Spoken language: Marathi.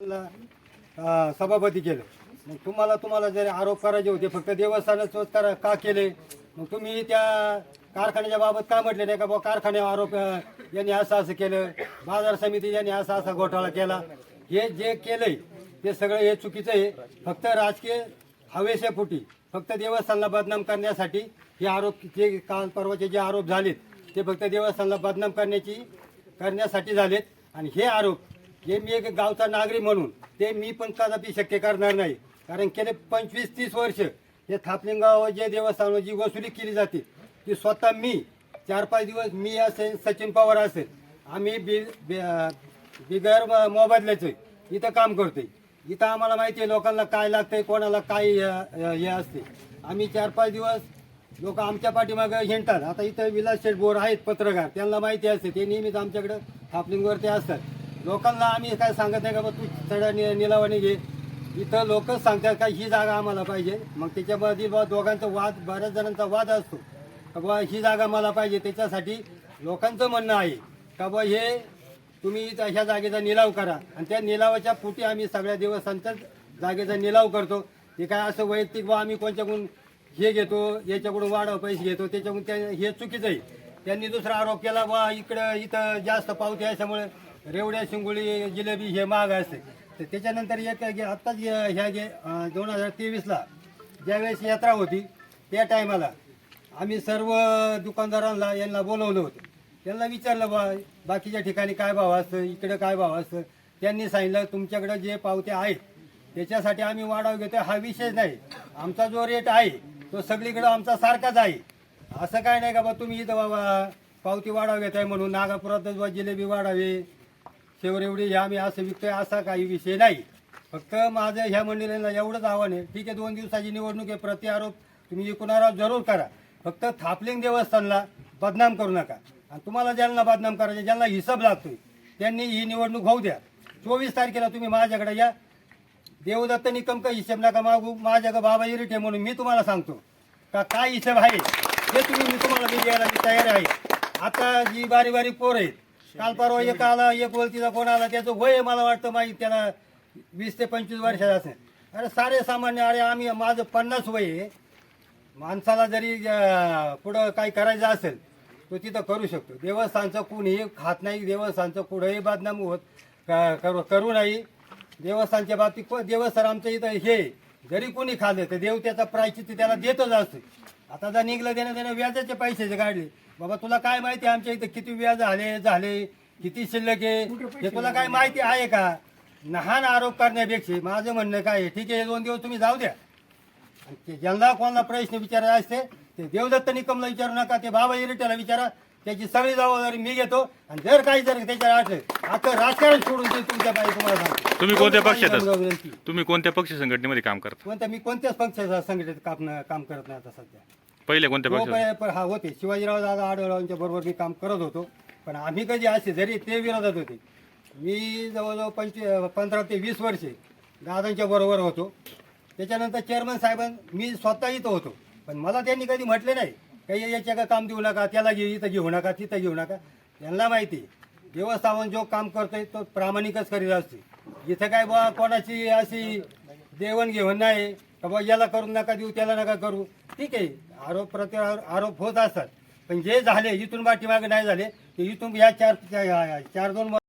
सभापती केलं. मग तुम्हाला तुम्हाला जर आरोप करायचे होते फक्त देवस्थानच करा का केले? मग तुम्ही त्या कारखान्याच्या बाबत का म्हटले नाही का बुवा कारखान्यावर आरोप यांनी असं असं केलं बाजार समिती यांनी असा असा घोटाळा केला. हे जे केलंय ते सगळं हे चुकीचं आहे. फक्त राजकीय हवेशेपोटी फक्त देवस्थानला बदनाम करण्यासाठी हे आरोप जे काल परवाचे जे आरोप झालेत ते फक्त देवस्थानला बदनाम करण्याची करण्यासाठी झालेत. आणि हे आरोप हे मी एक गावचा नागरिक म्हणून ते मी पण कदापि शक्य करणार नाही. कारण गेले पंचवीस तीस वर्ष हे थापलिंगावर जे देवस्थानावर जी वसुली केली जाते ती स्वतः मी चार पाच दिवस मी असेल सचिन पवार असेल आम्ही बि बिगर मोबदल्याचं इथं काम करतोय. इथं आम्हाला माहिती आहे लोकांना काय लागतंय कोणाला काय हे असते. आम्ही चार पाच दिवस लोक आमच्या पाठीमागं हिंडतात. आता इथं विलास शेठ बोर आहेत पत्रकार त्यांना माहिती असते ते नेहमीच आमच्याकडं थापलिंगवरती असतात. लोकांना आम्ही काय सांगत नाही का बा तू चढा नि निलावाने घे. इथं लोकच सांगतात का ही जागा आम्हाला पाहिजे. मग त्याच्यामध्ये बा दोघांचा वाद बऱ्याच जणांचा वाद असतो. का बुवा ही जागा मला पाहिजे त्याच्यासाठी लोकांचं म्हणणं आहे. का बुवा हे तुम्ही इथं अशा जागेचा निलाव करा. आणि त्या निलावाच्या पोटी आम्ही सगळ्या दिवसांचाच जागेचा निलाव करतो. ते काय असं वैयक्तिक बा आम्ही कोणत्याकडून हे घेतो याच्याकडून वाढव पैसे घेतो त्याच्याकडून त्या हे चुकीचं आहे. त्यांनी दुसरा आरोप केला बा इकडं इथं जास्त पावते असल्यामुळे रेवड्या शिंगोळी जिलेबी हे महाग असते. तर त्याच्यानंतर एक गे- आत्ताच गे- ह्या गे दोन हजार तेवीसला ज्यावेळेस यात्रा होती त्या टायमाला आम्ही सर्व दुकानदारांना यांना बोलवलं होतं. त्यांना विचारलं बा बाकीच्या ठिकाणी काय भाव असतं? इकडं काय भाव असतं? त्यांनी सांगितलं तुमच्याकडं जे पावते आहेत त्याच्यासाठी आम्ही वाढाव घेतो हा विषय नाही. आमचा जो रेट आहे तो सगळीकडं आमचा सारखाच आहे. असं काय नाही का बा तुम्ही इथं बाबा पावती वाढाव घेताय म्हणून नागापुरातच बा जिलेबी वाढावे शेवर एवढी हे आम्ही असं विकतोय असा काही विषय नाही. फक्त माझं ह्या मंडळींना एवढंच आव्हान आहे. ठीक आहे दोन दिवसाची निवडणूक आहे प्रति आरोप तुम्ही एकूणारा जरूर करा. फक्त थापलिंग देवस्थानला बदनाम करू नका. आणि तुम्हाला ज्यांना बदनाम करायचे ज्यांना हिसाब लागतोय त्यांनी ही निवडणूक होऊ द्या. चोवीस तारखेला तुम्ही माझ्याकडे या. देवदत्त निकम का हिशेब नका मागू. माझ्या का बाबा इरिटे म्हणून मी तुम्हाला सांगतो का काय हिशेब आहे? हे तुम्ही मी तुम्हाला मी द्यायला तयार आहे. आता जी बारी बारी पोर आहेत काल परवा एक आला एक बोलतीचा कोण आला त्याचं वय मला वाटतं माहीत त्याला वीस ते पंचवीस वर्षाचा असेल. अरे सारे सामान्य अरे आम्ही माझं पन्नास वय आहे. माणसाला जरी पुढं काही करायचं असेल तो तिथं करू शकतो. देवस्थानचं कुणीही खात नाही देवस्थानचं कुठंही बदनाम होत करू करू नाही. देवस्थानच्या बाबतीत देवस्थान आमचं इथं हे जरी कोणी खाल्लं तर देव त्याचा प्रायचित्त त्याला देतच असतो. आता जर निघलं देणं देणं व्याजाचे पैसे काढले. बाबा तुला काय माहिती आमच्या इथं किती व्याज झाले झाले किती शिल्लक आहे? हे तुला काय माहिती आहे का? लहान आरोप करण्यापेक्षा माझं म्हणणं काय आहे? ठीक आहे हे दोन दिवस तुम्ही जाऊ द्या. आणि ते ज्यांना कोणाला प्रश्न विचारायचे असते ते देवदत्त निकमला विचारू नका ते बाबा इरिट्याला विचारा. त्याची सगळी जबाबदारी मी घेतो. आणि जर काही जर त्याच्या असेल आता राजकारण सोडून देईल तुमच्या पाहिजे तुम्हाला सांगतो. तुम्ही कोणत्या पक्षात माझी? विनंती. तुम्ही कोणत्या पक्ष संघटनेमध्ये काम करता? कोणत्या मी कोणत्याच पक्षाचा संघटित काम काम करत नाही आता सध्या. पहिले कोणत्या पक्षात? पण- पण हा होते. शिवाजीराव दादा आढळरावांच्या बरोबर मी काम करत होतो. पण आम्ही कधी असे जरी ते विरोधात होते. मी जवळजवळ पंचवी पंधरा ते वीस वर्षे दादांच्या बरोबर होतो. त्याच्यानंतर चेअरमन साहेबां मी स्वतः इथं होतो. पण मला त्यांनी कधी म्हटले नाही काही याच्या का काम देऊ नका त्याला घे इथं घेऊ नका तिथं घेऊ नका. त्यांना माहिती आहे. जो काम करतोय तो प्रामाणिकच करीत असते. इथं काय बा कोणाची अशी देवणघेवण नाही का बा याला करू नका देऊ त्याला नका करू. ठीक आहे आरोप प्रति आरोप होत असतात. पण जे झाले इथून पाठीमागे नाही झाले ते इथून या चार चार दोन